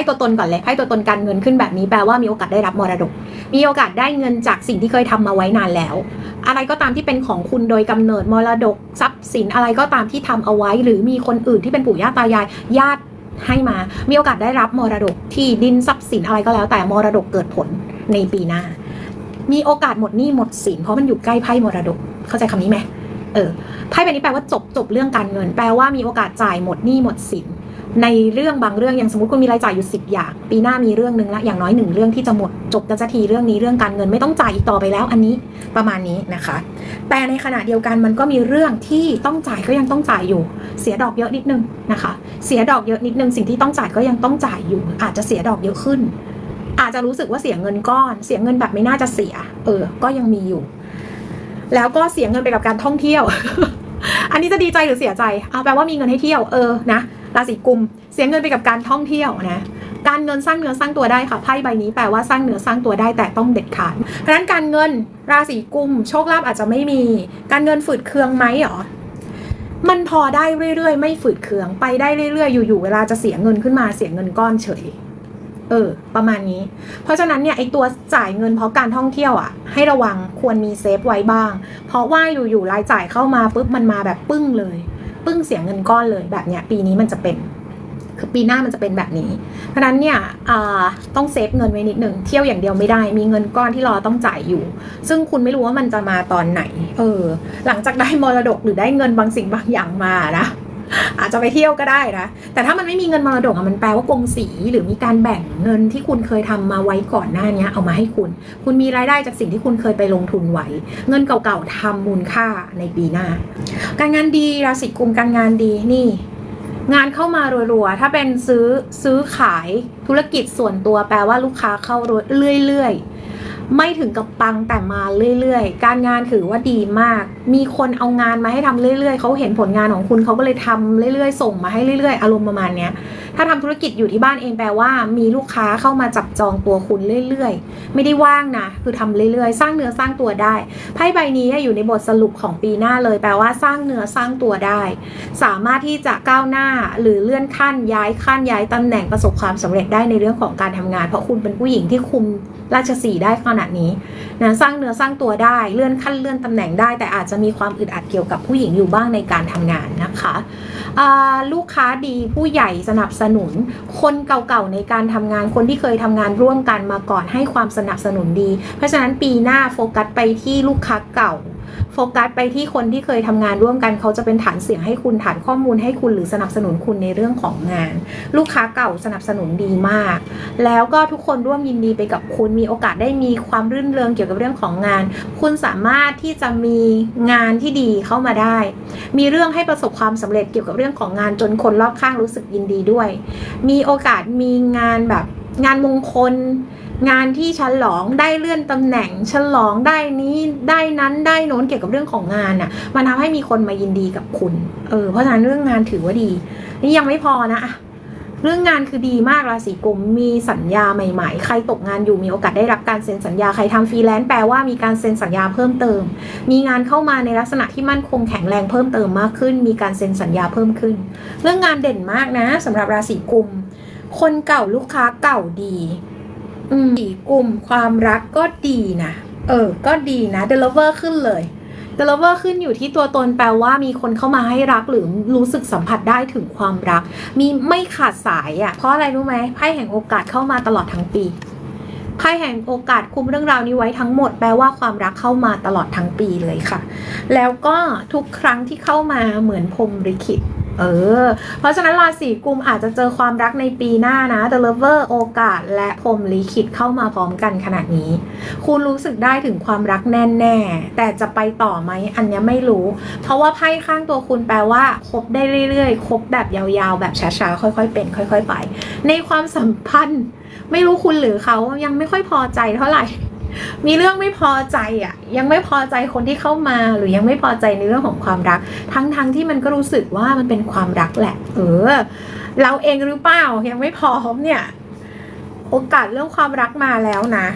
พ่ตัวตนก่อนเลยไพ่ตัวตนการเงินขึ้นแบบนี้แปลว่ามีโอกาสได้รับมรดก มีโอกาสได้เงินจากสิ่งที่เคยทำมาไว้นานแล้ว อะไรก็ตามที่เป็นของคุณโดยกำเนิดมรดกทรัพย์สินอะไรก็ตามที่ทำเอาไว้ หรือมีคนอื่นที่เป็นปู่ย่าตายายญาติให้มา มีโอกาสได้รับมรดกที่ดินทรัพย์สินอะไรก็แล้ว แต่มรดกเกิดผลในปีหน้า มีโอกาสหมดหนี้หมดสินเพราะมันอยู่ใกล้ไพ่มรดก เข้าใจคำนี้ไหมเออไพ่ใบนี้แปลว่าจบจบเรื่องการเงิน แปลว่ามีโอกาสจ่ายหมดหนี้หมดสิน ในเรื่องบางเรื่องอย่างสมมติคุณมีรายจ่ายอยู่ 10 อย่าง ปีหน้ามีเรื่องหนึ่งละอย่างน้อยหนึ่งเรื่องที่จะหมดจบกันสักทีเรื่องนี้เรื่องการเงินไม่ต้องจ่ายอีกต่อไปแล้วอันนี้ประมาณนี้นะคะ แต่ในขณะเดียวกันมันก็มีเรื่องที่ต้องจ่ายก็ยังต้องจ่ายอยู่ เสียดอกเยอะนิดนึงนะคะ เสียดอกเยอะนิดนึงสิ่งที่ต้องจ่ายก็ยังต้องจ่ายอยู่ อาจจะเสียดอกเยอะขึ้น อาจจะรู้สึกว่าเสียเงินก้อน เสียเงินแบบไม่น่าจะเสีย เออ ก็ยังมีอยู่ แล้วก็เสียเงินไปกับการท่องเที่ยว อันนี้จะดีใจหรือเสียใจเอาแปลว่ามีเงินให้เที่ยวเออนะ ราศีกุมเสียเงินไปกับการท่องเที่ยวนะการเงินสร้างเนื้อสร้างตัวได้ค่ะไพ่ใบนี้แปลว่าสร้างเนื้อสร้างตัวได้แต่ต้องเด็ดขาดเพราะฉะนั้นการเงินราศีกุม โชคลาภอาจจะไม่มี การเงินฝืดเคืองไหมหรอมันพอได้เรื่อยๆ ไม่ฝืดเคืองไปได้เรื่อยๆ อยู่ๆเวลาจะเสียเงินขึ้นมาเสียเงินก้อนเฉย เออ ประมาณนี้ เพราะฉะนั้นเนี่ยไอตัวจ่ายเงินเพราะการท่องเที่ยวอะ ให้ระวังควรมีเซฟไว้บ้าง เพราะว่าอยู่ๆรายจ่ายเข้ามาปุ๊บมันมาแบบปึ้งเลย ปึ้งเสียเงินก้อนเลยแบบเนี้ยปีนี้มันจะเป็น คือปีหน้ามันจะเป็นแบบนี้ เพราะนั้นเนี่ยต้องเซฟเงินไว้นิดหนึ่งเที่ยวอย่างเดียวไม่ได้ มีเงินก้อนที่รอต้องจ่ายอยู่ ซึ่งคุณไม่รู้ว่ามันจะมาตอนไหน เออ หลังจากได้มรดกหรือได้เงินบางสิ่งบางอย่างมานะ อาจจะไปเที่ยวก็ได้นะ แต่ถ้ามันไม่มีเงินมรดกอะมันแปลว่ากงสีหรือมีการแบ่งเงินที่คุณเคยทำมาไว้ก่อนหน้านี้เอามาให้คุณ คุณมีรายได้จากสิ่งที่คุณเคยไปลงทุนไว้ เงินเก่าๆทำมูลค่าในปีหน้า การงานดีราศีกุมการงานดีนี่ งานเข้ามารัวๆ ถ้าเป็นซื้อซื้อขายธุรกิจส่วนตัวแปลว่าลูกค้าเข้าเรื่อยๆ ไม่ถึงกับปังแต่มาเรื่อยๆ การงานถือว่าดีมาก มีคนเอางานมาให้ทำเรื่อยๆ เขาเห็นผลงานของคุณเขาก็เลยทำเรื่อยๆ ส่งมาให้เรื่อยๆ อารมณ์ประมาณเนี้ย ถ้าทำธุรกิจอยู่ที่บ้านเองแปลว่ามีลูกค้าเข้ามาจับจองตัวคุณเรื่อยๆ ไม่ได้ว่างนะ คือทำเรื่อยๆ สร้างเนื้อสร้างตัวได้ ไพ่ใบนี้อยู่ในบทสรุปของปีหน้าเลย แปลว่าสร้างเนื้อสร้างตัวได้ สามารถที่จะก้าวหน้าหรือเลื่อนขั้นย้ายขั้นย้ายตำแหน่งประสบความสำเร็จได้ในเรื่องของการทำงาน เพราะคุณเป็นผู้หญิงที่คุม ราชสีได้ขนาดนี้นะสร้างเนื้อสร้างตัวได้เลื่อนขั้นเลื่อนตำแหน่งได้ แต่อาจจะมีความอึดอัดเกี่ยวกับผู้หญิงอยู่บ้างในการทำงานนะคะลูกค้าดีผู้ใหญ่สนับสนุน คนเก่าๆในการทำงานคนที่เคยทำงานร่วมกันมาก่อนให้ความสนับสนุนดี เพราะฉะนั้นปีหน้าโฟกัสไปที่ลูกค้าเก่า โฟกัสไปที่คนที่เคยทำงานร่วมกันเขาจะเป็นฐานเสียงให้คุณฐานข้อมูลให้คุณหรือสนับสนุนคุณในเรื่องของงาน ลูกค้าเก่าสนับสนุนดีมาก แล้วก็ทุกคนร่วมยินดีไปกับคุณมีโอกาสได้มีความรื่นเริงเกี่ยวกับเรื่องของงาน คุณสามารถที่จะมีงานที่ดีเข้ามาได้ มีเรื่องให้ประสบความสำเร็จเกี่ยวกับเรื่องของงานจนคนรอบข้างรู้สึกยินดีด้วย มีโอกาสมีงานแบบงานมงคล งานที่ฉลองได้เลื่อนตำแหน่งฉลองได้นี้ได้นั้นได้โน้นเกี่ยวกับเรื่องของงานน่ะ มันทำให้มีคนมายินดีกับคุณ เออ เพราะฉะนั้นเรื่องงานถือว่าดี นี่ยังไม่พอนะเรื่องงานคือดีมากราศีกุมมีสัญญาใหม่ๆ ใครตกงานอยู่มีโอกาสได้รับการเซ็นสัญญาใครทำฟรีแลนซ์แปลว่ามีการเซ็นสัญญาเพิ่มเติม มีงานเข้ามาในลักษณะที่มั่นคงแข็งแรงเพิ่มเติมมากขึ้น มีการเซ็นสัญญาเพิ่มขึ้น เรื่องงานเด่นมากนะสำหรับราศีกุม คนเก่าลูกค้าเก่าดี สีกลุ่มความรักก็ดีนะ เออ ก็ดีนะ deliver ขึ้นเลย deliver ขึ้นอยู่ที่ตัวตนแปลว่ามีคนเข้ามาให้รักหรือรู้สึกสัมผัสได้ถึงความรัก มีไม่ขาดสายอะ่ะ เพราะอะไรรู้ไหมไพ่แห่งโอกาสเข้ามาตลอดทั้งปีไพ่แห่งโอกาสคุมเรื่องราวนี้ไว้ทั้งหมดแปลว่าความรักเข้ามาตลอดทั้งปีเลยค่ะ แล้วก็ทุกครั้งที่เข้ามาเหมือนพรมลิขิต เออ เพราะฉะนั้นราศีกุมอาจจะเจอความรักในปีหน้านะ The Lover โอกาส และพรมลิขิตเข้ามาพร้อมกันขนาดนี้ คุณรู้สึกได้ถึงความรักแน่ๆ แต่จะไปต่อไหมอันนี้ไม่รู้ เพราะว่าไพ่ข้างตัวคุณแปลว่าคบได้เรื่อยๆ คบแบบยาวๆ แบบช้าๆ ค่อยๆ เป็น ค่อย ๆ ไป ในความสัมพันธ์ ไม่รู้คุณหรือเขายังไม่ค่อยพอใจเท่าไหร่ มีเรื่องไม่พอใจอะ ยังไม่พอใจคนที่เข้ามาหรือยังไม่พอใจในเรื่องของความรัก ทั้งๆทที่มันก็รู้สึกว่ามันเป็นความรักแหละ เออ เราเองหรือเปล่ายังไม่พร้อมเนี่ย โอกาสเรื่องความรักมาแล้วนะ